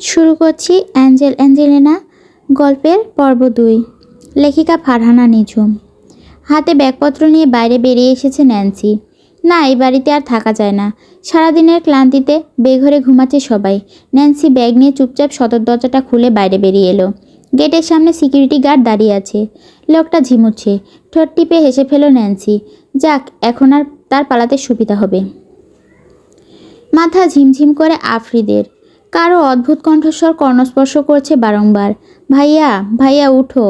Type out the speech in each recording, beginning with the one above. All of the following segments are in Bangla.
শুরু করছি অ্যাঞ্জেল অ্যাঞ্জেলিনা গল্পের পর্ব দুই। লেখিকা ফারহানা নিঝুম। হাতে ব্যাগপত্র নিয়ে বাইরে বেরিয়ে এসেছে ন্যান্সি। না, এই বাড়িতে আর থাকা যায় না। সারাদিনের ক্লান্তিতে বেঘরে ঘুমাচ্ছে সবাই। ন্যান্সি ব্যাগ নিয়ে চুপচাপ সদর দরজাটা খুলে বাইরে বেরিয়ে এলো। গেটের সামনে সিকিউরিটি গার্ড দাঁড়িয়ে আছে। লোকটা ঝিমুচ্ছে। ঠোঁট টিপে হেসে ফেলো ন্যান্সি। যাক, এখন আর তার পালাতে সুবিধা হবে। মাথা ঝিমঝিম করে আফ্রিদের। কারও অদ্ভুত কণ্ঠস্বর কর্ণস্পর্শ করছে বারংবার। ভাইয়া ভাইয়া, উঠো।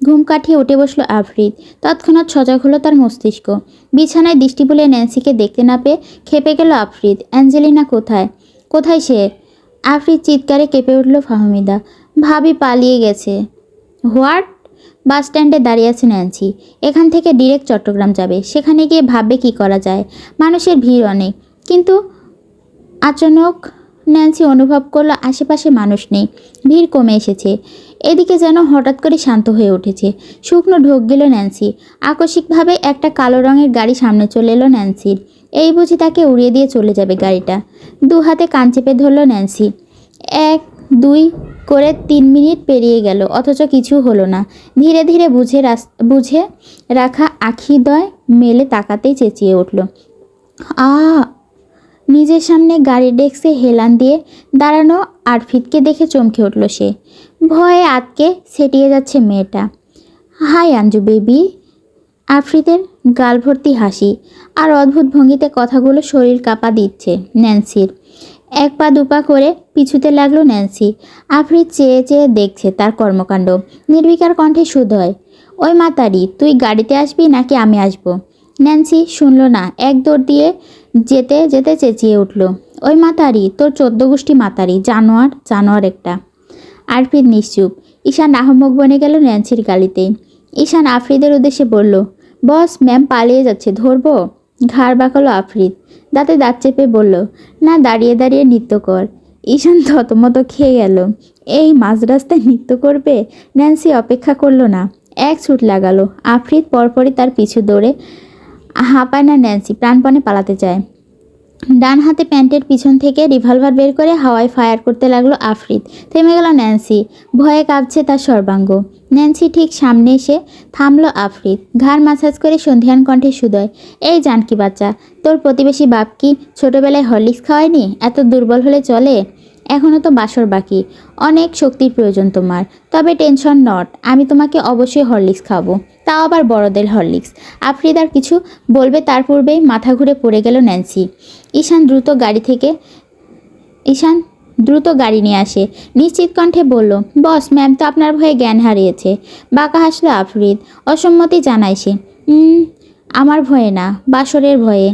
ঘুম কাটিয়ে উঠে বসল আফ্রিদ। তৎক্ষণাৎ সজাগ হলো তার মস্তিষ্ক। বিছানায় দৃষ্টি বলে ন্যান্সিকে দেখতে না পেয়ে খেপে গেল আফ্রিদ। অ্যাঞ্জেলিনা কোথায়? কোথায় সে? আফ্রিদ চিৎকারে কেঁপে উঠল ফাহমিদা। ভাবি পালিয়ে গেছে। হোয়াট? বাস স্ট্যান্ডে দাঁড়িয়ে আছে ন্যান্সি। এখান থেকে ডিরেক্ট চট্টগ্রাম যাবে। সেখানে গিয়ে ভাববে কি করা যায়। মানুষের ভিড় অনেক। কিন্তু আচানক ন্যান্সি অনুভব করল আশেপাশে মানুষ নেই। ভিড় কমে এসেছে। এদিকে যেন হঠাৎ করে শান্ত হয়ে উঠেছে। শুকনো ঢোক গেল ন্যান্সি। আকস্মিকভাবে একটা কালো রঙের গাড়ি সামনে চলে এলো ন্যান্সির। এই বুঝি তাকে উড়িয়ে দিয়ে চলে যাবে গাড়িটা। দু হাতে কান চেপে ধরলো ন্যান্সি। এক, দুই করে তিন মিনিট পেরিয়ে গেল, অথচ কিছু হলো না। ধীরে ধীরে বুঝে বুঝে রাখা আখিদয় মেলে তাকাতেই চেঁচিয়ে উঠল। আ নিজের সামনে গাড়ির ডেস্কে হেলান দিয়ে দাঁড়ানো আরফিদকে দেখে চমকে উঠল সে। ভয়ে আতকে সেটিয়ে যাচ্ছে মেয়েটা। High Anju baby. আফ্রিদের গাল ভর্তি হাসি আর অদ্ভুত ভঙ্গিতে কথাগুলো শরীর কাঁপা দিচ্ছে ন্যান্সির। এক পা দুপা করে পিছুতে লাগল ন্যান্সি। আফ্রিদ চেয়ে চেয়ে দেখছে তার কর্মকাণ্ড। নির্বিকার কণ্ঠে শুধ হয়, ওই মাতারি, তুই গাড়িতে আসবি নাকি আমি আসব? ন্যান্সি শুনল না, এক দৌড় দিয়ে যেতে যেতে চেঁচিয়ে উঠল, ওই মাতারি, তোর চোদ্দ গোষ্ঠী মাতারি, জানোয়ার জানোয়ার একটা। আরফিদ নিশ্চুপ, ঈশান আহমক বনে গেল ন্যান্সির গালিতে। ঈশান আফ্রিদের উদ্দেশ্যে বলল, বস, ম্যাম পালিয়ে যাচ্ছে, ধরবো? ঘাড় বাঁকালো আফ্রিদ, দাঁতে দাঁত চেপে বলল, না, দাঁড়িয়ে দাঁড়িয়ে নৃত্য কর। ঈশান থতমত খেয়ে গেল, এই মাঝ রাস্তায় নৃত্য করবে? ন্যান্সি অপেক্ষা করল না, এক ছুট লাগালো, আফ্রিদ পরপরই তার পিছু দৌড়ে হাঁপায় না, ন্যান্সি। প্রাণপণে পালাতে চায়। ডান হাতে প্যান্টের পিছন থেকে রিভলভার বের করে হাওয়ায় ফায়ার করতে লাগল আফরিদ। থেমে গেল ন্যান্সি। ভয়ে কাঁপছে তার সর্বাঙ্গ। ন্যান্সি ঠিক সামনে এসে থামলো আফরিদ। ঘাড় মাসাজ করে সন্ধিয়ান কণ্ঠে সুদয়, এই জানকি বাচ্চা, তোর প্রতিবেশী বাপ কি ছোটোবেলায় হরলিক্স খাওয়ায়নি? এত দুর্বল হলে চলে? এখনও তো বাসর বাকি। অনেক শক্তির প্রয়োজন তোমার। তবে টেনশন নট, আমি তোমাকে অবশ্যই হরলিক্স খাব তাও আবার বড়দের হরলিক্স। আফ্রিদার কিছু বলবে তার পূর্বেই মাথা ঘুরে পড়ে গেল ন্যান্সি। ঈশান দ্রুত গাড়ি থেকে ঈশান দ্রুত গাড়ি নিয়ে আসে। নিশ্চিত কণ্ঠে বলল, বস, ম্যাম তো আপনার ভয়ে জ্ঞান হারিয়েছে বাঁকা হাসলো আফরিদ। অসম্মতি জানায় সে। আমার ভয়ে না, বাসরের ভয়ে।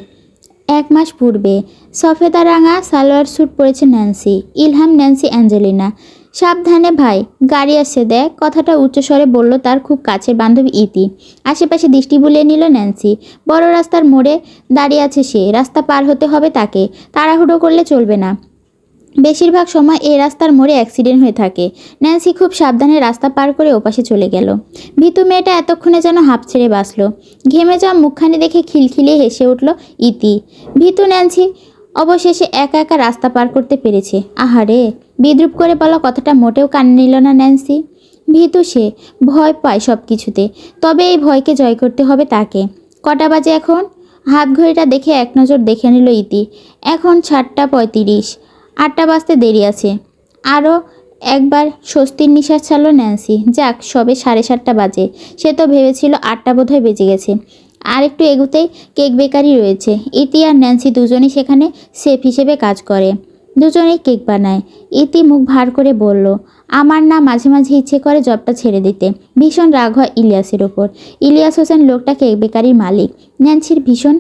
এক মাস পূর্বে সফেদা রাঙা সালোয়ার স্যুট পরেছে ন্যান্সি। Ilham, Nancy, Angelina. সাবধানে ভাই, গাড়ি আসছে দেখ। কথাটা উচ্চস্বরে বলল তার খুব কাছের বান্ধবী ইতি। আশেপাশে দৃষ্টি বুলিয়ে নিল ন্যান্সি। বড় রাস্তার মোড়ে দাঁড়িয়ে আছে সে। রাস্তা পার হতে হবে তাকে। তাড়াহুড়ো করলে চলবে না। বেশিরভাগ সময় এই রাস্তার মোড়ে অ্যাক্সিডেন্ট হয়ে থাকে। ন্যান্সি খুব সাবধানে রাস্তা পার করে ওপাশে চলে গেল। ভীতু মেয়েটা এতক্ষণে যেন হাঁপ ছেড়ে বাঁচল। ঘেমে যাওয়া মুখখানি দেখে খিলখিলিয়ে হেসে উঠল ইতি। ভীতু ন্যান্সি অবশেষে একা একা রাস্তা পার করতে পেরেছে। আহারে, বিদ্রুপ করে বলা কথাটা মোটেও কান নিল না ন্যান্সি। ভীতু সে, ভয় পায় সব কিছুতে তবে এই ভয়কে জয় করতে হবে তাকে। কটা বাজে এখন? হাত ঘড়িটা দেখে এক নজর দেখে নিল ইতি। এখন সাতটা পঁয়ত্রিশ। আটটা বাজতে দেরি আছে। আরও একবার স্বস্তির নিঃশ্বাস ছাড়লো ন্যান্সি। যাক, সবে সাড়ে সাতটা বাজে। সে তো ভেবেছিল আটটা বোধহয় বেজে গেছে। আর একটু এগুতেই কেক বেকারি রয়েছে। ইতি আর ন্যান্সি দুজনই সেখানে সেফ হিসেবে কাজ করে। দুজনেই কেক বানায়। ইতি মুখ ভার করে বলল, আমার না মাঝে মাঝে ইচ্ছে করে জবটা ছেড়ে দিতে। ভীষণ রাগ হয় ইলিয়াসের ওপর। ইলিয়াস হোসেন লোকটা কেক বেকারির মালিক। ন্যান্সির ভীষণ,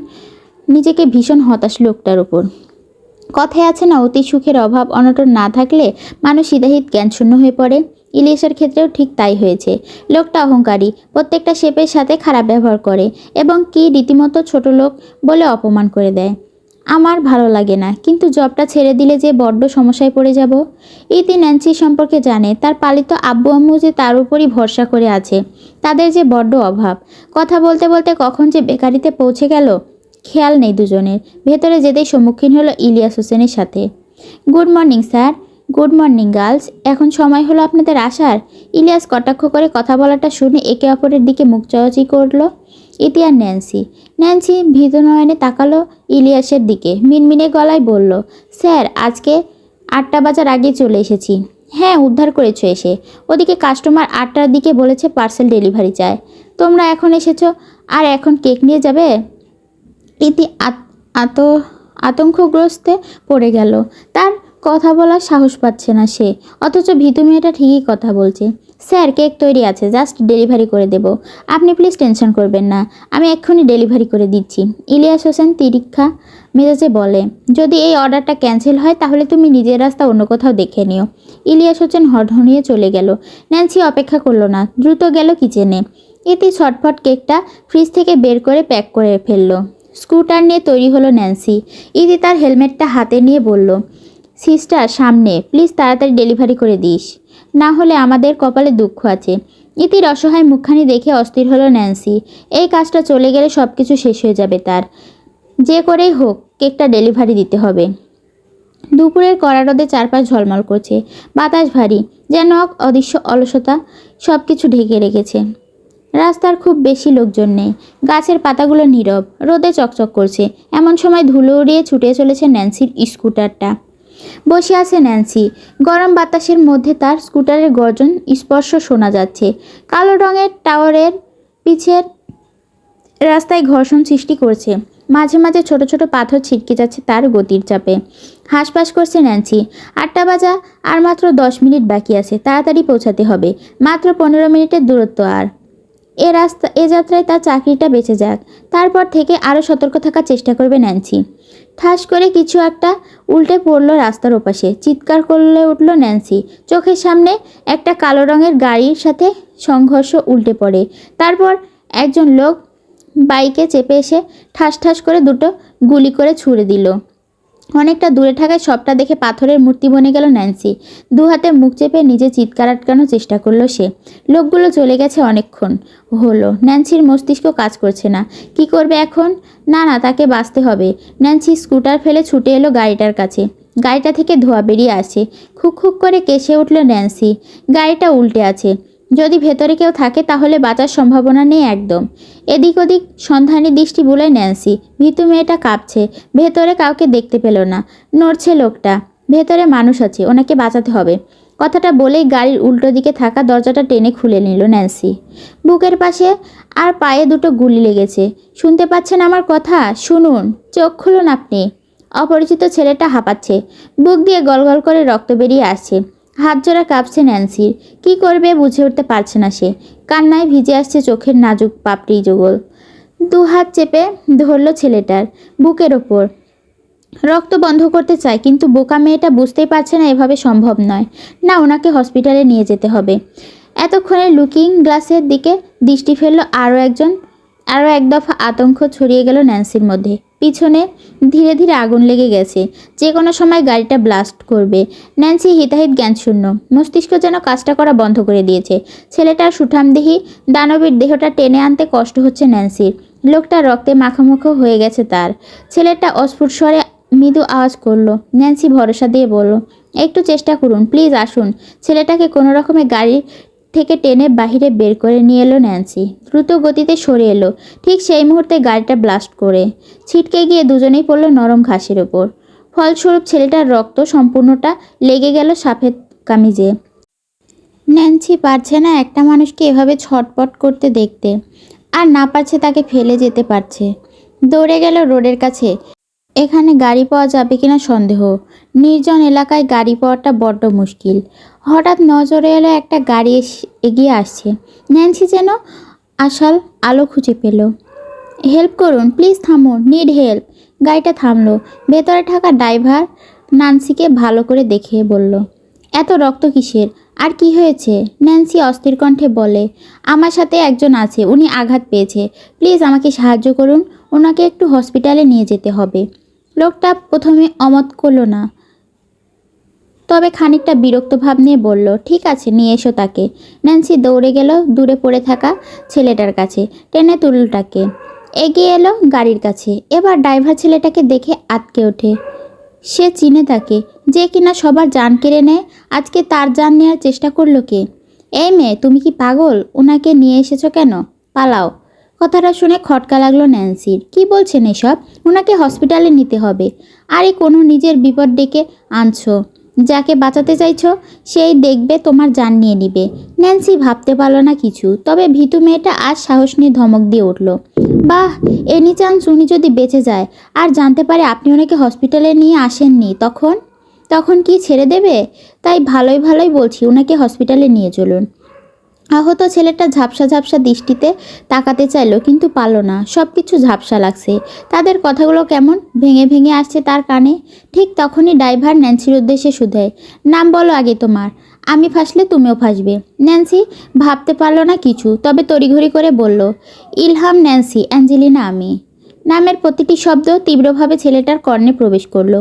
নিজেকে ভীষণ হতাশ লোকটার ওপর। কথায় আছে না, অতি সুখের অভাব অনটন না থাকলে মানুষ হিদাহিত জ্ঞানশূন্য হয়ে পড়ে। ইলিয়াসের ক্ষেত্রেও ঠিক তাই হয়েছে। লোকটা অহংকারী, প্রত্যেকটা শেপের সাথে খারাপ ব্যবহার করে এবং কি রীতিমতো ছোট লোক বলে অপমান করে দেয়। আমার ভালো লাগে না, কিন্তু জবটা ছেড়ে দিলে যে বড্ড সমস্যায় পড়ে যাব? ইতি ন্যান্সি সম্পর্কে জানে, তার পালিত আব্বু আম্মু যে তার উপরই ভরসা করে আছে, তাদের যে বড্ড অভাব। কথা বলতে বলতে কখন যে বেকারিতে পৌঁছে গেল, খেয়াল নেই দুজনের। ভেতরে যেতেই সম্মুখীন হলো ইলিয়াস হোসেনের সাথে। Good morning, sir. Good morning, girls. এখন সময় হলো আপনাদের আসার। ইলিয়াস কটাক্ষ করে কথা বলাটা শুনে একে অপরের দিকে মুখ চাওয়াচি করল। ইতি আর ন্যান্সি। ন্যান্সি ভীত নয়নে তাকালো ইলিয়াসের দিকে। মিনমিনে গলায় বলল, স্যার, আজকে আটটা বাজার আগে চলে এসেছি। হ্যাঁ উদ্ধার করেছ এসে। ওদিকে কাস্টমার আটটার দিকে বলেছে পার্সেল ডেলিভারি চায়। তোমরা এখন এসেছ, আর এখন কেক নিয়ে যাবে? ইতি আত- আত, আতঙ্কগ্রস্তে পড়ে গেল। তার কথা বলার সাহস পাচ্ছে না সে। অথচ ভীতু মেয়েটা ঠিকই কথা বলছে। স্যার, কেক তৈরি আছে, জাস্ট ডেলিভারি করে দেব। আপনি প্লিজ টেনশন করবেন না, আমি এক্ষুনি ডেলিভারি করে দিচ্ছি। ইলিয়াস হোসেন তিরিক্ষা মেজাজে বলে, যদি এই অর্ডারটা ক্যান্সেল হয়, তাহলে তুমি নিজের রাস্তা অন্য কোথাও দেখে নিও। ইলিয়াস হোসেন হড়হড়িয়ে চলে গেল। ন্যান্সি অপেক্ষা করল না, দ্রুত গেল কিচেনে। এতে ছটফট কেকটা ফ্রিজ থেকে বের করে প্যাক করে ফেলল। স্কুটার নিয়ে তৈরি হলো ন্যান্সি। ইতি তার হেলমেটটা হাতে নিয়ে বলল সিস্টার, সামনে। প্লিজ তাড়াতাড়ি ডেলিভারি করে দিস। না হলে আমাদের কপালে দুঃখ আছে। ইতির অসহায় মুখখানি দেখে অস্থির হলো ন্যান্সি। এই কাজটা চলে গেলে সব কিছু শেষ হয়ে যাবে তার। যে করেই হোক, কেকটা ডেলিভারি দিতে হবে। দুপুরের কড়া রোদে চারপাশ ঝলমল করছে। বাতাস ভারী। যেন অদৃশ্য অলসতা সব কিছু ঢেকে রেখেছে। রাস্তার খুব বেশি লোকজন নেই। গাছের পাতাগুলো নীরব। রোদে চকচক করছে। এমন সময় ধুলো উড়িয়ে ছুটে চলেছে ন্যান্সির স্কুটারটা। বসে আছে ন্যান্সি। গরম বাতাসের মধ্যে তার স্কুটারের গর্জন, স্পর্শ শোনা যাচ্ছে। কালো রঙের টাওয়ারের পিছের রাস্তায় ঘর্ষণ সৃষ্টি করছে। মাঝে মাঝে ছোট ছোট পাথর ছিটকে যাচ্ছে তার গতির চাপে। হাঁসফাঁস করছে ন্যান্সি। আটটা বাজা, আর মাত্র দশ মিনিট বাকি আছে। তাড়াতাড়ি পৌঁছাতে হবে। মাত্র পনেরো মিনিটের দূরত্ব আর। এ রাস্তা, এ যাত্রায় তার চাকরিটা বেঁচে যাক। তারপর থেকে আরও সতর্ক থাকার চেষ্টা করবে ন্যান্সি। ঠাস করে কিছু একটা উল্টে পড়ল রাস্তার ওপাশে। চিৎকার করলে উঠল ন্যান্সি। চোখের সামনে একটা কালো রঙের গাড়ির সাথে সংঘর্ষ উল্টে পড়ে। তারপর একজন লোক বাইকে চেপে এসে ঠাস ঠাস করে দুটো গুলি করে ছুড়ে দিল। অনেকটা দূরে থাকায় সবটা দেখে পাথরের মূর্তি বনে গেল ন্যান্সি। দু হাতে মুখ চেপে নিজে চিৎকার আটকানোর চেষ্টা করল সে। লোকগুলো চলে গেছে অনেকক্ষণ। হলো, ন্যান্সির মস্তিষ্ক কাজ করছে না। কি করবে এখন? না না, তাকে বাঁচতে হবে। ন্যান্সি স্কুটার ফেলে ছুটে এলো গাড়িটার কাছে। গাড়িটা থেকে ধোয়া বেরিয়ে আসে। খুক খুক করে কেসে উঠল ন্যান্সি। গাড়িটা উল্টে আছে। যদি ভেতরে কেউ থাকে, তাহলে বাঁচার সম্ভাবনা নেই একদম। এদিক ওদিক সন্ধানী দৃষ্টি বুলায় ন্যান্সি, ভীতু মেয়েটা কাঁপছে, ভেতরে কাউকে দেখতে পেল না। নড়ছে লোকটা, ভেতরে মানুষ আছে, ওনাকে বাঁচাতে হবে। কথাটা বলেই গাড়ির উল্টো দিকে থাকা দরজাটা টেনে খুলে নিল ন্যান্সি। বুকের পাশে আর পায়ে দুটো গুলি লেগেছে। শুনতে পাচ্ছেন আমার কথা? শুনুন, চোখ খুলুন আপনি। অপরিচিত ছেলেটা হাঁপাচ্ছে, বুক দিয়ে গলগল করে রক্ত বেরিয়ে আসছে। হাত জোড়া কাঁপছে ন্যান্সির। কি করবে বুঝে উঠতে পারছে না সে। কান্নায় ভিজে আসছে চোখের নাজুক পাপড়ি যুগল। দু হাত চেপে ধরল ছেলেটার বুকের ওপর। রক্ত বন্ধ করতে চায়, কিন্তু বোকা মেয়েটা বুঝতেই পারছে না এভাবে সম্ভব নয়। না, ওনাকে হসপিটালে নিয়ে যেতে হবে। এতক্ষণে লুকিং গ্লাসের দিকে দৃষ্টি ফেলল আরও একজন আরও এক দফা আতঙ্ক ছড়িয়ে গেল ন্যান্সির মধ্যে। পিছনে ধীরে ধীরে আগুন লেগে গেছে। যে কোনো সময় গাড়িটা ব্লাস্ট করবে। ন্যান্সি হিতাহিত জ্ঞানশূন্য। মস্তিষ্ক যেন কাজটা করা বন্ধ করে দিয়েছে। ছেলেটার সুঠামদেহি দানবীর দেহটা টেনে আনতে কষ্ট হচ্ছে ন্যান্সির। লোকটা রক্তে মাখামুখো হয়ে গেছে তার। ছেলেটা অস্ফুট স্বরে মৃদু আওয়াজ করল। ন্যান্সি ভরসা দিয়ে বলল, একটু চেষ্টা করুন, প্লিজ আসুন। ছেলেটাকে কোনো রকমে গাড়ি থেকে টেনে বাহিরে বের করে নিয়ে এলো ন্যান্সি। দ্রুত গতিতে সরে এলো। ঠিক সেই মুহূর্তে গাড়িটা ব্লাস্ট করে ছিটকে গিয়ে দুজনেই পড়ল নরম ঘাসের ওপর। ফলস্বরূপ ছেলেটার রক্ত সম্পূর্ণটা লেগে গেল সাফেদ কামিজে। ন্যান্সি পারছে না একটা মানুষকে এভাবে ছটপট করতে দেখতে। আর না পারছে তাকে ফেলে যেতে পারছে। দৌড়ে গেল রোডের কাছে। এখানে গাড়ি পাওয়া যাবে কিনা সন্দেহ। নির্জন এলাকায় গাড়ি পাওয়াটা বড্ড মুশকিল। হঠাৎ নজরে এলো একটা গাড়ি এগিয়ে আসছে। ন্যান্সি যেন আশাল আলো খুঁজে পেল। হেল্প করুন, প্লিজ থামুন, নিড হেল্প। গাড়িটা থামলো। ভেতরে থাকা ড্রাইভার নান্সিকে ভালো করে দেখে বলল, এত রক্ত কিসের? আর কি হয়েছে? ন্যান্সি অস্থির কণ্ঠে বলে, আমার সাথে একজন আছে, উনি আঘাত পেয়েছে। প্লিজ আমাকে সাহায্য করুন ওনাকে একটু হসপিটালে নিয়ে যেতে হবে। লোকটা প্রথমে অমত করল না। তবে খানিকটা বিরক্ত ভাব নিয়ে বলল, ঠিক আছে, নিয়ে এসো তাকে। ন্যান্সি দৌড়ে গেল দূরে পড়ে থাকা ছেলেটার কাছে, টেনে তুলটাকে। এগিয়ে এলো গাড়ির কাছে। এবার ড্রাইভার ছেলেটাকে দেখে আটকে ওঠে। সে চিনে তাকে, যে কিনা সবার জান কেড়ে নেয়, আজকে তার জান নেওয়ার চেষ্টা করল কে? এই মেয়ে, তুমি কি পাগল? ওনাকে নিয়ে এসেছ কেন? পালাও। কথাটা শুনে খটকা লাগল ন্যান্সির। কি বলছেন এসব? ওনাকে হসপিটালে নিতে হবে। আরে কোনো নিজের বিপদ ডেকে আনছো। যাকে বাঁচাতে চাইছো, সেই দেখবে তোমার জান নিয়ে নিবে। ন্যান্সি ভাবতে পারল না কিছু, তবে ভীতু মেয়েটা আজ সাহস নিয়ে ধমক দিয়ে উঠল। বাহ এনি চান্স উনি যদি বেঁচে যায়, আর জানতে পারে আপনি ওনাকে হসপিটালে নিয়ে আসেননি, তখন? তখন কি ছেড়ে দেবে? তাই ভালোই ভালোই বলছি, ওনাকে হসপিটালে নিয়ে চলুন। আহত ছেলেটা ঝাপসা ঝাপসা দৃষ্টিতে তাকাতে চাইলো, কিন্তু পারল না। সব কিছু ঝাপসা লাগছে। তাদের কথাগুলো কেমন ভেঙে ভেঙে আসছে তার কানে? ঠিক তখনই ড্রাইভার ন্যান্সির উদ্দেশ্যে শুধায়, নাম বলো আগে তোমার। আমি ফাঁসলে তুমিও ফাঁসবে। ন্যান্সি ভাবতে পারল না কিছু, তবে তড়িঘড়ি করে বলল, ইলহাম ন্যান্সি, অ্যাঞ্জেলিনা আমি। নামের প্রতিটি শব্দ তীব্রভাবে ছেলেটার কর্ণে প্রবেশ করল,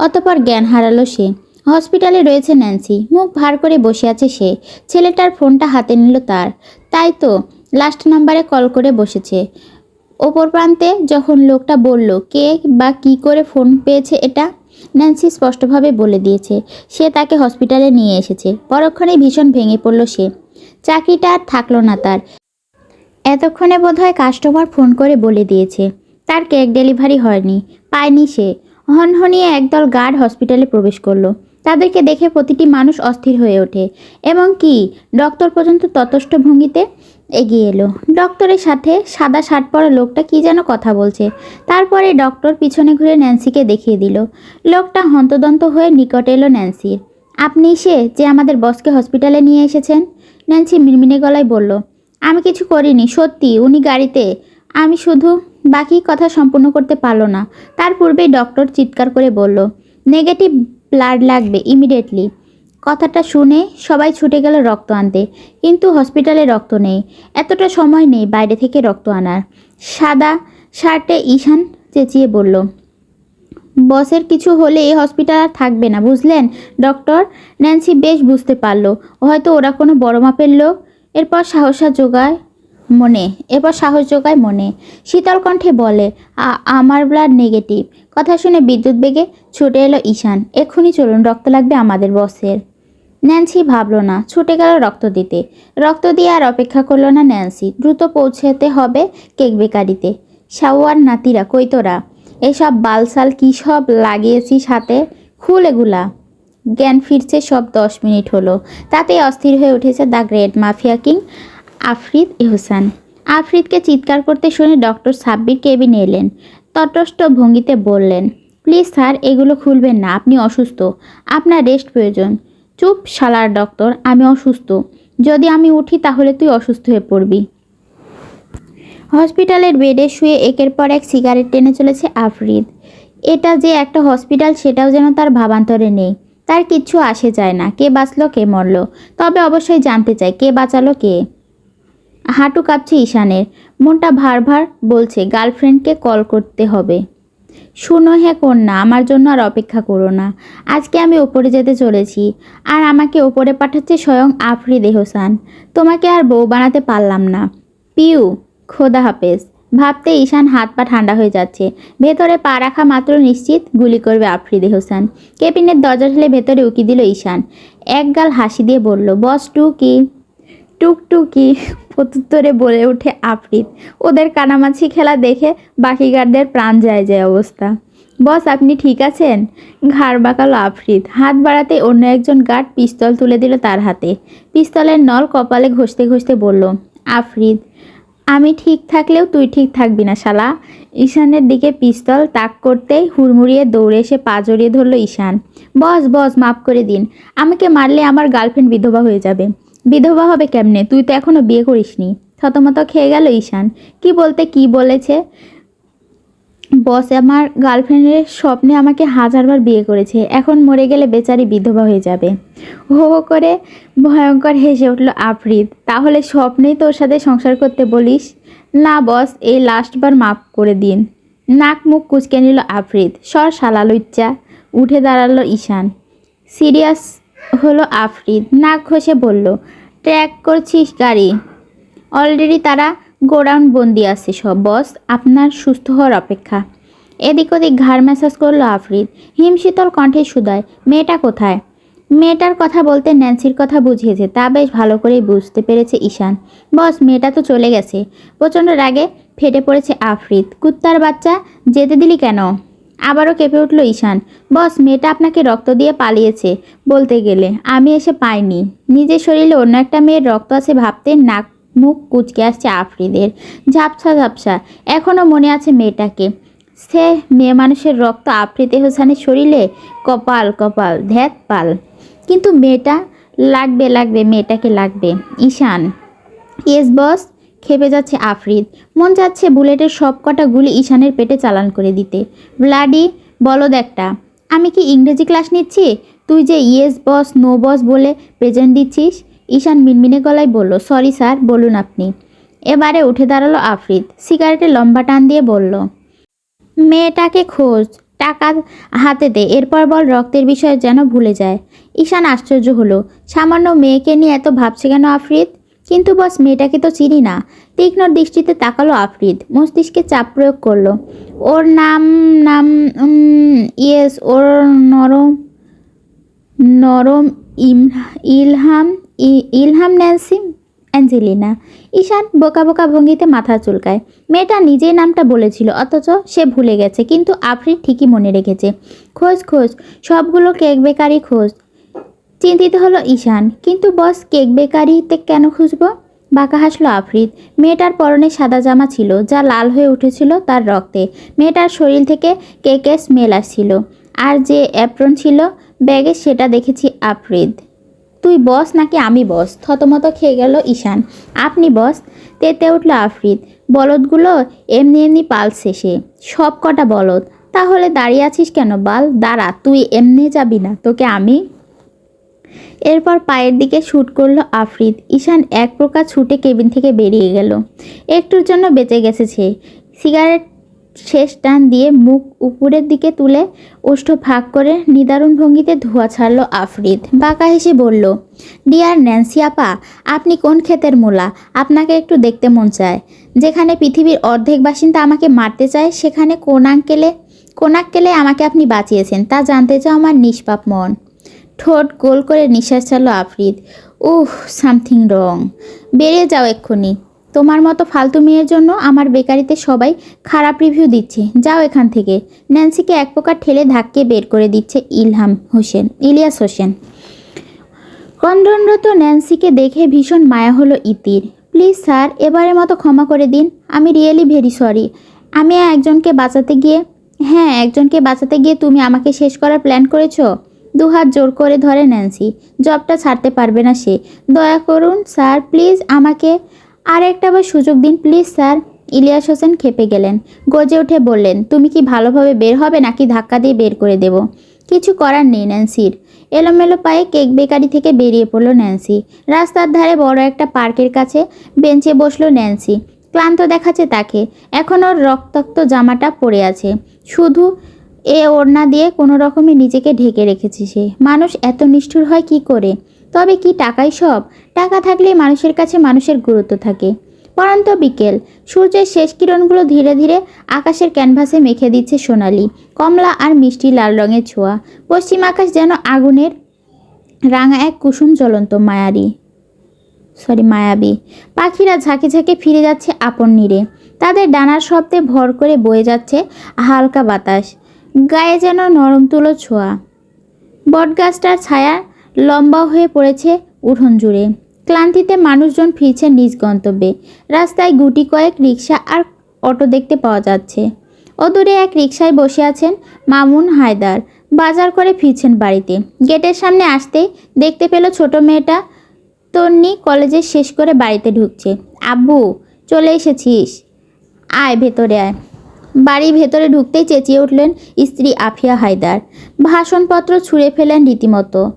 অতপর জ্ঞান হারালো সে। হসপিটালে রয়েছে ন্যান্সি। মুখ ভার করে বসে আছে সে। ছেলেটার ফোনটা হাতে নিল তার। তাই তো, লাস্ট নাম্বারে কল করে বসেছে। ওপর প্রান্তে যখন লোকটা বলল, কে বা কি করে ফোন পেয়েছে এটা? ন্যান্সি স্পষ্টভাবে বলে দিয়েছে, সে তাকে হসপিটালে নিয়ে এসেছে। পরক্ষণেই ভীষণ ভেঙে পড়ল সে। চাকরিটা আর থাকল না তার। এতক্ষণে বোধহয় কাস্টমার ফোন করে বলে দিয়েছে, তার কেক ডেলিভারি হয়নি, পায়নি সে। হনহনিয়ে একদল গার্ড হসপিটালে প্রবেশ করল। তাদেরকে দেখে প্রতিটি মানুষ অস্থির হয়ে ওঠে। এবং কি? ডক্টর পর্যন্ত ততষ্ট ভঙ্গিতে এগিয়ে এলো। ডক্টরের সাথে সাদা শার্ট পরা লোকটা কি যেন কথা বলছে। তারপরে ডক্টর পিছনে ঘুরে ন্যান্সিকে দেখিয়ে দিল। লোকটা হন্তদন্ত হয়ে নিকটে এলো ন্যান্সির। আপনি সে যে আমাদের বসকে হসপিটালে নিয়ে এসেছেন? ন্যান্সি মিনমিনে গলায় বলল, আমি কিছু করিনি, সত্যি, উনি গাড়িতে। আমি শুধু বাকি কথা সম্পূর্ণ করতে পারল না। তার পূর্বেই ডক্টর চিৎকার করে বলল, নেগেটিভ ব্লাড লাগবে ইমিডিয়েটলি। কথাটা শুনে সবাই ছুটে গেল রক্ত আনতে, কিন্তু হসপিটালে রক্ত নেই। এতটা সময় নেই বাইরে থেকে রক্ত আনার। সাদা শার্টে ঈশান চেঁচিয়ে বলল, বসের কিছু হলে এই হসপিটাল আর থাকবে না, বুঝলেন? ডক্টর ন্যান্সি বেশ বুঝতে পারল। হয়তো ওরা কোনো বড় মাপের লোক। এরপর সাহসা যোগায় মনে এরপর সাহস যোগায় মনে। শীতল কণ্ঠে বলে আমার ব্লাড নেগেটিভ কথা শুনে বিদ্যুৎ বেগে ছুটে এলো ঈশান। এক্ষুনি চলুন, রক্ত লাগবে আমাদের বসের। ন্যান্সি ভাবলো না, ছুটে গেল রক্ত দিতে। রক্ত দিয়ে আর অপেক্ষা করল না ন্যান্সি। দ্রুত পৌঁছাতে হবে কেক বেকারিতে। শাওয়ার নাতিরা, কই তোরা? এসব বালসাল কী সব লাগিয়েছিস হাতে? খুল এগুলা। জ্ঞান ফিরছে সব দশ মিনিট হলো। তাতে অস্থির হয়ে উঠেছে the great mafia king. Afrid Ehsan আফরিদকে চিৎকার করতে শুনে ডক্টর সাব্বির কেবিনে এলেন তটস্থ ভঙ্গিতে বললেন, প্লিজ স্যার, এগুলো খুলবেন না, আপনি অসুস্থ। আপনার রেস্ট প্রয়োজন। চুপ শালার ডক্টর, আমি অসুস্থ। যদি আমি উঠি তাহলে তুই অসুস্থ হয়ে পড়বি। হসপিটালের বেডে শুয়ে একের পর এক সিগারেট টেনে চলেছে আফরিদ। এটা যে একটা হসপিটাল, সেটাও যেন তার ভাবান্তরে নেই। তার কিচ্ছু আসে যায় না, কে বাঁচলো, কে মরলো। তবে অবশ্যই জানতে চাই, কে বাঁচালো, কে? হাঁটু কাঁপছে ঈশানের। মনটা ভার ভার বলছে গার্লফ্রেন্ডকে কল করতে হবে। শুনো হে কন্যা, আমার জন্য আর অপেক্ষা করো না। আজকে আমি ওপরে যেতে চলেছি। আর আমাকে ওপরে পাঠাচ্ছে স্বয়ং আফরিদ এহসান তোমাকে আর বউ বানাতে পারলাম না। পিউ, খোদা হাফেজ। ভাবতে ঈশান হাত পা ঠান্ডা হয়ে যাচ্ছে। ভেতরে পা রাখা মাত্র নিশ্চিত গুলি করবে আফরিদে হোসেন কেবিনের দরজা ঠেলে ভেতরে উকি দিল ঈশান। এক গাল হাসি দিয়ে বলল, বস টু কি টুকটুকি প্রত্যুত্তরে বলে ওঠে আফরিদ ওদের কানামাছি খেলা দেখে বাকি গার্ডদের প্রাণ যায় যায় অবস্থা। বস, আপনি ঠিক আছেন? ঘাড় বাঁকালো আফরিদ হাত বাড়াতে অন্য একজন গার্ড পিস্তল তুলে দিল তার হাতে। পিস্তলের নল কপালে ঘষতে ঘষতে বলল আফরিদ আমি ঠিক থাকলেও তুই ঠিক থাকবি না শালা। ঈশানের দিকে পিস্তল তাক করতেই হুড়মুড়িয়ে দৌড়ে এসে পা জড়িয়ে ধরল ঈশান। বস বস, মাফ করে দিন। আমাকে মারলে আমার গার্লফ্রেন্ড বিধবা হয়ে যাবে। বিধবা হবে কেমনে? তুই তো এখনও বিয়ে করিসনি। থতমত খেয়ে গেল ঈশান। কি বলতে, কি বলেছে? বস, আমার গার্লফ্রেন্ডের স্বপ্নে আমাকে হাজারবার বিয়ে করেছে। এখন মরে গেলে বেচারি বিধবা হয়ে যাবে। হো হো করে ভয়ঙ্কর হেসে উঠল আফরিদ। তাহলে স্বপ্নেই তোর সাথে সংসার করতে বলিস? না বস, এই লাস্টবার মাফ করে দিন। নাক মুখ কুচকে নিল আফরিদ। সর শালালো ইচ্ছা উঠে দাঁড়াল ঈশান। সিরিয়াস হলো আফরিদ। নাক ঘষে বলল ট্র্যাক করছিস গাড়ি। অলরেডি তারা গোডাউন বন্দি আছে সব বস আপনার সুস্থ হওয়ার অপেক্ষা। এদিক ওদিক ঘাড় ম্যাসাজ করল আফরিদ। হিমশীতল কণ্ঠে সুদায়, মেয়েটা কোথায়? মেয়েটার কথা বলতে ন্যান্সির কথা বুঝিয়েছে, তা বেশ ভালো করেই বুঝতে পেরেছে ঈশান। বস, মেয়েটা তো চলে গেছে। প্রচণ্ড রাগে ফেটে পড়েছে আফরিদ। কুত্তার বাচ্চা, যেতে দিলি কেন? আবারও কেঁপে উঠল ঈশান। বস, মেয়েটা আপনাকে রক্ত দিয়ে পালিয়েছে। বলতে গেলে, আমি এসে পাইনি। নিজের শরীরে অন্য একটা মেয়ের রক্ত আছে ভাবতে নাক, মুখ কুচকে আসছে আফরিদের। ঝাপসা ঝাপসা এখনও মনে আছে মেয়েটাকে। সে মেয়ে মানুষের রক্ত আফ্রিতে হোসেনের শরীরে কপাল কপাল, ধ্যাত পাল। কিন্তু মেয়েটা লাগবে লাগবে, মেয়েটাকে লাগবে। Ishan, yes, boss. খেপে যাচ্ছে আফরিদ। মন যাচ্ছে বুলেটের সব কটা গুলি ঈশানের পেটে চালান করে দিতে। ব্লাডি বলদ একটা আমি কি ইংরেজি ক্লাস নিচ্ছি? তুই যে ইয়েস বস, নো বস বলে প্রেজেন্ট দিচ্ছিস? ঈশান মিনমিনে গলায় বলল, সরি স্যার, বলুন আপনি। এবারে উঠে দাঁড়াল আফরিদ সিগারেটে লম্বা টান দিয়ে বলল, মেয়েটাকে খোঁজ, টাকা হাতে দে, এরপর বল রক্তের বিষয়ে যেন ভুলে যায়। ঈশান আশ্চর্য হলো, সামান্য মেয়েকে নিয়ে এত ভাবছে কেন আফরিদ? কিন্তু বস, মেয়েটাকে তো চিনি না। তীক্ষ্ণ দৃষ্টিতে তাকালো আফরিদ। মস্তিষ্কে চাপ প্রয়োগ করল। ওর নাম নাম ইয়েস, ওর নরম নরম ইলহাম ইলহাম ন্যান্সি, অ্যাঞ্জেলিনা। ঈশান বোকা বোকা ভঙ্গিতে মাথা চুলকায়। মেয়েটা নিজেই নামটা বলেছিল, অথচ সে ভুলে গেছে, কিন্তু আফরিদ ঠিকই মনে রেখেছে। খোঁজ খোঁজ, সবগুলো কেক বেকারি খোঁজ। চিন্তিত হলো ঈশান। কিন্তু বস কেক বেকারিতে কেন খুঁজবো? বাঁকা হাসলো আফরিদ। মেয়েটার পরনে সাদা জামা ছিল, যা লাল হয়ে উঠেছিল তার রক্তে। মেয়েটার শরীর থেকে কেকের স্মেল আসছিল। আর যে অ্যাপ্রন ছিল, ব্যাগে সেটা দেখেছি আফরিদ। তুই বস নাকি আমি বস? থতমত খেয়ে গেল ঈশান। আপনি বস? তেতে উঠল আফরিদ। বলদগুলো এমনি এমনি পাল শেষে সব কটা বলদ। তাহলে দাঁড়িয়ে আছিস কেন বাল? দাঁড়া, তুই এমনি যাবি না। তোকে আমি এরপর পায়ের দিকে শ্যুট করল আফরিদ। ঈশান এক প্রকার ছুটে কেবিন থেকে বেরিয়ে গেল। একটুর জন্য বেঁচে গেছে সে। সিগারেট শেষ টান দিয়ে মুখ উপরের দিকে তুলে ওষ্ঠ ফাঁক করে নিদারুণ ভঙ্গিতে ধোঁয়া ছাড়লো আফরিদ। বাঁকা হেসে বলল, ডিয়ার ন্যান্সি আপা, আপনি কোন ক্ষেতের মূলা? আপনাকে একটু দেখতে মন চায়। যেখানে পৃথিবীর অর্ধেক বাসিন্দা আমাকে মারতে চায়, সেখানে কোন আঙ্কেলে কোন আঙ্কেলে আমাকে আপনি বাঁচিয়েছেন, তা জানতে চাও আমার নিষ্পাপ মন। ঠোঁট গোল করে নিঃশ্বাস ছাড়লো আফরিদ। উহ সামথিং রং। বেরিয়ে যাও এক্ষুনি। তোমার মতো ফালতু মেয়ের জন্য আমার বেকারিতে সবাই খারাপ রিভিউ দিচ্ছে। যাও এখান থেকে। ন্যান্সিকে এক প্রকার ঠেলে ধাক্কে বের করে দিচ্ছে ইলহাম হোসেন, ইলিয়াস হোসেন। কন্দনরত ন্যান্সিকে দেখে ভীষণ মায়া হলো ইতির। প্লিজ স্যার, এবারের মতো ক্ষমা করে দিন। আমি রিয়েলি ভেরি সরি। আমি একজনকে বাঁচাতে গিয়ে হ্যাঁ একজনকে বাঁচাতে গিয়ে তুমি আমাকে শেষ করার প্ল্যান করেছ? দুহাত জোর করে ধরে ন্যান্সি। জবটা ছাড়তে পারবে না সে। দয়া করুন, স্যার, প্লিজ আমাকে আর একটা বার সুযোগ দিন, প্লিজ, স্যার। ইলিয়াস হোসেন খেপে গেলেন। গজে উঠে বললেন, তুমি কি ভালোভাবে বের হবে নাকি ধাক্কা দিয়ে বের করে দেব? কিছু করার নেই, ন্যান্সির। এলোমেলো পায়ে কেক বেকারি থেকে বেরিয়ে পড়ল ন্যান্সি। রাস্তার ধারে বড় একটা পার্কের কাছে বেঞ্চে বসল ন্যান্সি। ক্লান্ত দেখাচ্ছে তাকে। এখন ওর রক্তাক্ত জামাটা পড়ে আছে। শুধু এ ওড়না দিয়ে কোনো রকমে নিজেকে ঢেকে রেখেছে সে। মানুষ এত নিষ্ঠুর হয় কি করে? তবে কি টাকাই সব? টাকা থাকলেই মানুষের কাছে মানুষের গুরুত্ব থাকে। পরন্ত বিকেল, সূর্যের শেষ কিরণগুলো ধীরে ধীরে আকাশের ক্যানভাসে মেখে দিচ্ছে সোনালি, কমলা আর মিষ্টি লাল রঙের ছোঁয়া। পশ্চিম আকাশ যেন আগুনের রাঙা এক কুসুম জ্বলন্ত মায়ারি সরি, মায়াবী। পাখিরা ঝাঁকে ঝাঁকে ফিরে যাচ্ছে আপন নীড়ে। তাদের ডানার শব্দে ভর করে বয়ে যাচ্ছে হালকা বাতাস। গায়ে যেন নরম তুলো ছোঁয়া। বটগাছটার ছায়া লম্বা হয়ে পড়েছে উঠোন জুড়ে। ক্লান্তিতে মানুষজন ফিরছে নিজ গন্তব্যে। রাস্তায় গুটি কয়েক রিক্সা আর অটো দেখতে পাওয়া যাচ্ছে। অদূরে এক রিক্সায় বসে আছেন মামুন হায়দার। বাজার করে ফিরছেন বাড়িতে। গেটের সামনে আসতেই দেখতে পেল ছোট মেয়েটা তন্নি কলেজে শেষ করে বাড়িতে ঢুকছে। আব্বু, চলে এসেছিস। আয় ভেতরে আয়। বাড়ির ভেতরে ঢুকতেই চেঁচিয়ে উঠলেন স্ত্রী আফিয়া হায়দার। ভাষণপত্র ছুঁড়ে ফেলেন রীতিমতো।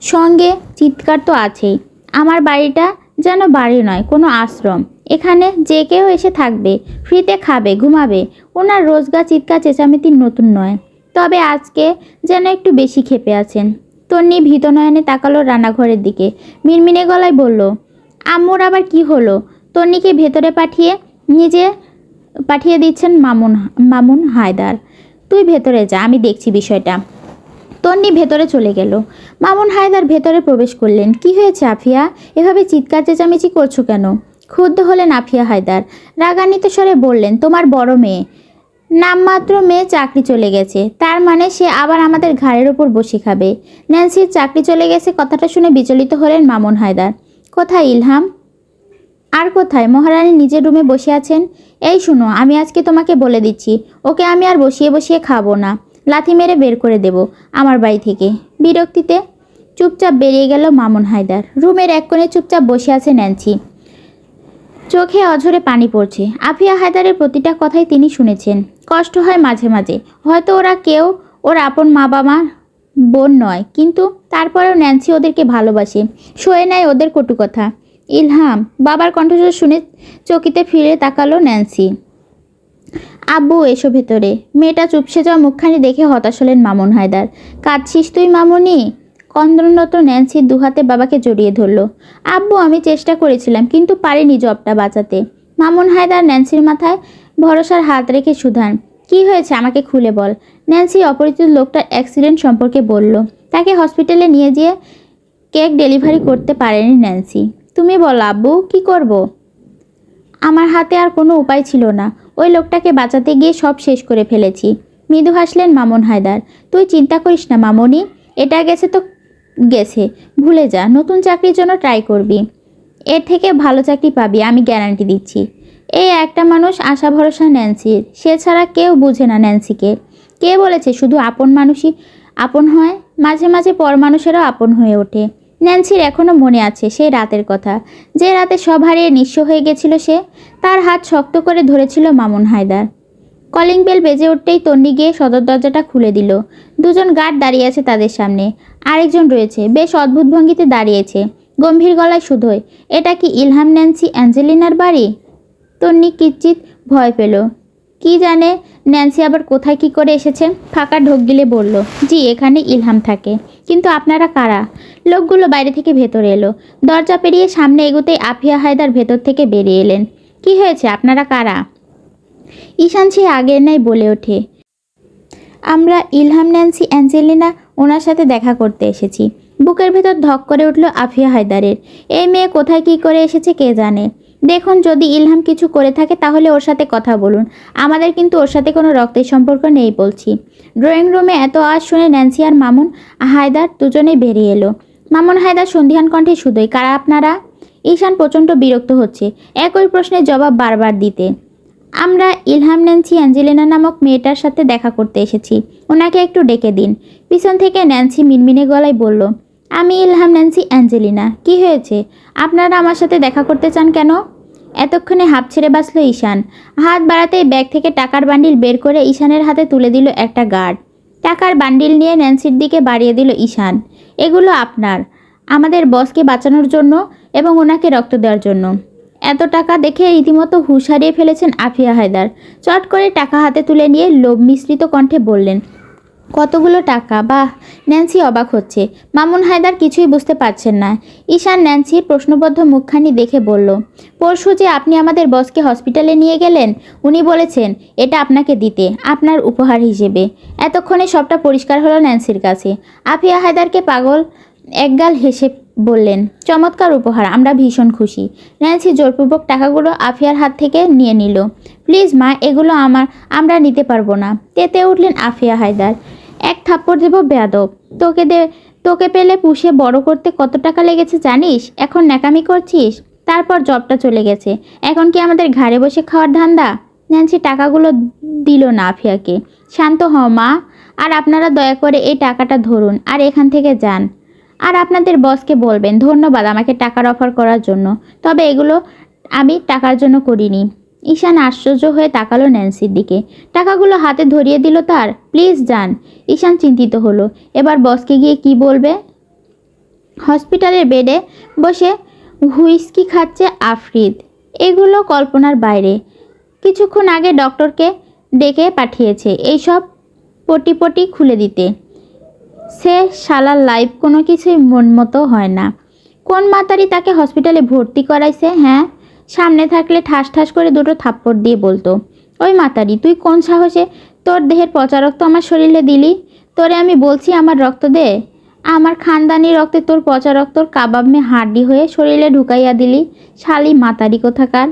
সঙ্গে চিৎকার তো আছেই। আমার বাড়িটা যেন বাড়ি নয়, কোনো আশ্রম। এখানে যে কেউ এসে থাকবে, ফ্রিতে খাবে, ঘুমাবে, ওনার রোজগার, চিৎকার চেঁচামেতির নতুন নয়। তবে আজকে যেন একটু বেশি ক্ষেপে আছেন। তন্নি ভীত নয়নে তাকালো রান্নাঘরের দিকে। মিনমিনে গলায় বলল, আম্মুর আবার কি হলো? তন্নিকে ভেতরে পাঠিয়ে নিজে পাঠিয়ে দিচ্ছেন মামুন মামুন হায়দার। তুই ভেতরে যা, আমি দেখছি বিষয়টা। তন্নি ভেতরে চলে গেল। মামুন হায়দার ভেতরে প্রবেশ করলেন। কি হয়েছে আফিয়া? এভাবে চিৎকার চেঁচামেচি করছ কেন? ক্ষুব্ধ হলেন আফিয়া হায়দার। রাগান্বিত স্বরে বললেন, তোমার বড় মেয়ে। নামমাত্র মেয়ে চাকরি চলে গেছে। তার মানে সে আবার আমাদের ঘাড়ের ওপর বসে খাবে। ন্যান্সির চাকরি চলে গেছে কথাটা শুনে বিচলিত হলেন মামুন হায়দার। কোথায় ইলহাম? আর কোথায়? মহারানী নিজের রুমে বসে আছেন। এই শুনো, আমি আজকে তোমাকে বলে দিচ্ছি, ওকে আমি আর বসিয়ে বসিয়ে খাব না। লাথি মেরে বের করে দেব আমার বাড়ি থেকে। বিরক্তিতে চুপচাপ বেরিয়ে গেল মামুন হায়দার। রুমের এক কোণে চুপচাপ বসে আছে ন্যান্সি। চোখে অঝরে পানি পড়ছে। আফিয়া হায়দারের প্রতিটা কথাই তিনি শুনেছেন। কষ্ট হয় মাঝে মাঝে। হয়তো ওরা কেউ ওর আপন মা বাবা বোন নয়, কিন্তু তারপরেও ন্যান্সি ওদেরকে ভালোবাসে। শোয়ে নেয় ওদের কটু কথা। ইলহাম, বাবার কণ্ঠস্বর শুনে চকিতে ফিরে তাকালো ন্যান্সি। আব্বু, এসো ভেতরে। মেয়েটা চুপসে যাওয়া মুখখানি দেখে হতাশ হলেন মামুন হায়দার। কাঁদছিস তুই মামুনি? কন্দনরত ন্যান্সির দুহাতে বাবাকে জড়িয়ে ধরলো। আব্বু, আমি চেষ্টা করেছিলাম, কিন্তু পারিনি জবটা বাঁচাতে। মামুন হায়দার ন্যান্সির মাথায় ভরসার হাত রেখে সুধান কি হয়েছে, আমাকে খুলে বল। ন্যান্সি অপরিচিত লোকটার অ্যাক্সিডেন্ট সম্পর্কে বলল। তাকে হসপিটালে নিয়ে গিয়ে কেক ডেলিভারি করতে পারেনি ন্যান্সি। তুমি বলো, আব্বু, কী করব। আমার হাতে আর কোনো উপায় ছিল না। ওই লোকটাকে বাঁচাতে গিয়ে সব শেষ করে ফেলেছি। মৃদু হাসলেন মামুন হায়দার। তুই চিন্তা করিস না মামনি, এটা গেছে তো গেছে। ভুলে যা, নতুন চাকরির জন্য ট্রাই করবি। এর থেকে ভালো চাকরি পাবি, আমি গ্যারান্টি দিচ্ছি। এই একটা মানুষ আশা ভরসা ন্যান্সির সে ছাড়া কেউ বুঝে না ন্যান্সিকে কে বলেছে, শুধু আপন মানুষই আপন হয়? মাঝে মাঝে পর মানুষেরও আপন হয়ে ওঠে। ন্যান্সির এখনও মনে আছে সেই রাতের কথা। যে রাতে সব হারিয়ে নিঃস্ব হয়ে গেছিল সে, তার হাত শক্ত করে ধরেছিল মামুন হায়দার। কলিং বেল বেজে উঠতেই তন্নি গিয়ে সদর দরজাটা খুলে দিল। দুজন গার্ড দাঁড়িয়ে আছে তাদের সামনে। আরেকজন রয়েছে, বেশ অদ্ভুত ভঙ্গিতে দাঁড়িয়েছে। গম্ভীর গলায় শুধোয় এটা কি ইলহাম ন্যান্সি অ্যাঞ্জেলিনার বাড়ি? তন্নি কিচ্ছিত ভয় পেল। কি জানে? ন্যান্সি আবার কোথায় কি করে এসেছে? ফাঁকা ঢোক গিলে বলল, জি, এখানে ইলহাম থাকে। কিন্তু আপনারা কারা? লোকগুলো বাইরে থেকে ভেতরে এলো। দরজা পেরিয়ে সামনে এগোতেই আফিয়া হায়দার ভেতর থেকে বেরিয়ে এলেন। কি হয়েছে? আপনারা কারা? ঈশান সে আগের নাই বলে ওঠে, আমরা ইলহাম, ন্যান্সি, অ্যাঞ্জেলিনা, ওনার সাথে দেখা করতে এসেছি। বুকের ভেতর ধক করে উঠল আফিয়া হায়দারের। এই মেয়ে কোথায় কি করে এসেছে কে জানে? দেখুন, যদি ইলহাম কিছু করে থাকে, তাহলে ওর সাথে কথা বলুন। আমাদের কিন্তু ওর সাথে কোনো রক্তের সম্পর্ক নেই বলছি। ড্রয়িং রুমে এত আওয়াজ শুনে ন্যান্সি আর মামুন, হায়দার দুজনেই বেরিয়ে এলো। মামুন, হায়দার সন্ধিহান কণ্ঠে শুধুই, কারা আপনারা? ঈশান প্রচণ্ড বিরক্ত হচ্ছে, একই প্রশ্নের জবাব বারবার দিতে। আমরা ইলহাম, ন্যান্সি, অ্যাঞ্জেলিনা নামক মেয়েটার সাথে দেখা করতে এসেছি। ওনাকে একটু ডেকে দিন। পিছন থেকে ন্যান্সি মিনমিনে গলায় বলল আমি ইলহাম ন্যান্সি অ্যাঞ্জেলিনা। কি হয়েছে? আপনারা আমার সাথে দেখা করতে চান কেন? এতক্ষণে হাঁপ ছেড়ে বাঁচল ঈশান। হাত বাড়াতেই ব্যাগ থেকে টাকার বান্ডিল বের করে ঈশানের হাতে তুলে দিল একটা গার্ড। টাকার বান্ডিল নিয়ে ন্যান্সির দিকে বাড়িয়ে দিল ঈশান। এগুলো আপনার। আমাদের বসকে বাঁচানোর জন্য এবং ওনাকে রক্ত দেওয়ার জন্য। এত টাকা দেখে রীতিমতো হুঁশ হারিয়ে ফেলেছেন আফিয়া হায়দার। চট করে টাকা হাতে তুলে নিয়ে লোভ মিশ্রিত কণ্ঠে বললেন কতগুলো টাকা? বাহ, ন্যান্সি অবাক হচ্ছে। মামুন হায়দার কিছুই বুঝতে পারছেন না। ঈশান ন্যান্সির প্রশ্নবদ্ধ মুখখানি দেখে বলল, পরশু যে আপনি আমাদের বসকে হসপিটালে নিয়ে গেলেন, উনি বলেছেন এটা আপনাকে দিতে, আপনার উপহার হিসেবে। এতক্ষণে সবটা পরিষ্কার হলো ন্যান্সির কাছে। আফিয়া হায়দারকে পাগল একগাল হেসে বললেন, চমৎকার উপহার, আমরা ভীষণ খুশি। ন্যান্সি জোরপূর্বক টাকাগুলো আফিয়ার হাত থেকে নিয়ে নিল, প্লিজ মা, এগুলো আমার, আমরা নিতে পারব না। তেতে উঠলেন আফিয়া হায়দার। এক থাপ্পড় দেব বেয়াদব। তোকে দে, তোকে পেলে পুষে বড় করতে কত টাকা লেগেছে জানিস? এখন ন্যাকামি করছিস? তারপর জবটা চলে গেছে। এখন কি আমাদের ঘাড়ে বসে খাওয়ার ধান্দা? ন্যান্সি টাকাগুলো দিল না আফিয়াকে। শান্ত হও, মা। আর আপনারা দয়া করে এই টাকাটা ধরুন আর এখান থেকে যান। আর আপনাদের বসকে বলবেন, ধন্যবাদ আমাকে টাকার অফার করার জন্য। তবে এগুলো আমি টাকার জন্য করিনি। ঈশান আশ্চর্য হয়ে তাকালো ন্যান্সির দিকে। টাকাগুলো হাতে ধরিয়ে দিল তার। প্লিজ যান। ঈশান চিন্তিত হলো। এবার বসকে গিয়ে কি বলবে? হসপিটালের বেডে বসে হুইস্কি খাচ্ছে আফরিদ। এগুলো কল্পনার বাইরে। কিছুক্ষণ আগে ডক্টরকে ডেকে পাঠিয়েছে এইসব পটি পটি খুলে দিতে। সে শালার লাইফ কোনো কিছুই মন মতো হয় না। কোন মাতারি তাকে হসপিটালে ভর্তি করাইছে হ্যাঁ? সামনে থাকলে ঠাস ঠাস করে দুটো থাপ্পড় দিয়ে বলতো, ওই মাতারি, তুই কোন সাহসে? তোর দেহের পচা রক্ত আমার শরীরে দিলি? তোরে আমি বলছি আমার রক্ত দে? আমার খানদানি রক্তে তোর পচা রক্তর কাবাব মে হাড্ডি হয়ে শরীরে ঢুকাইয়া দিলি? শালি মাতারি কোথাকার?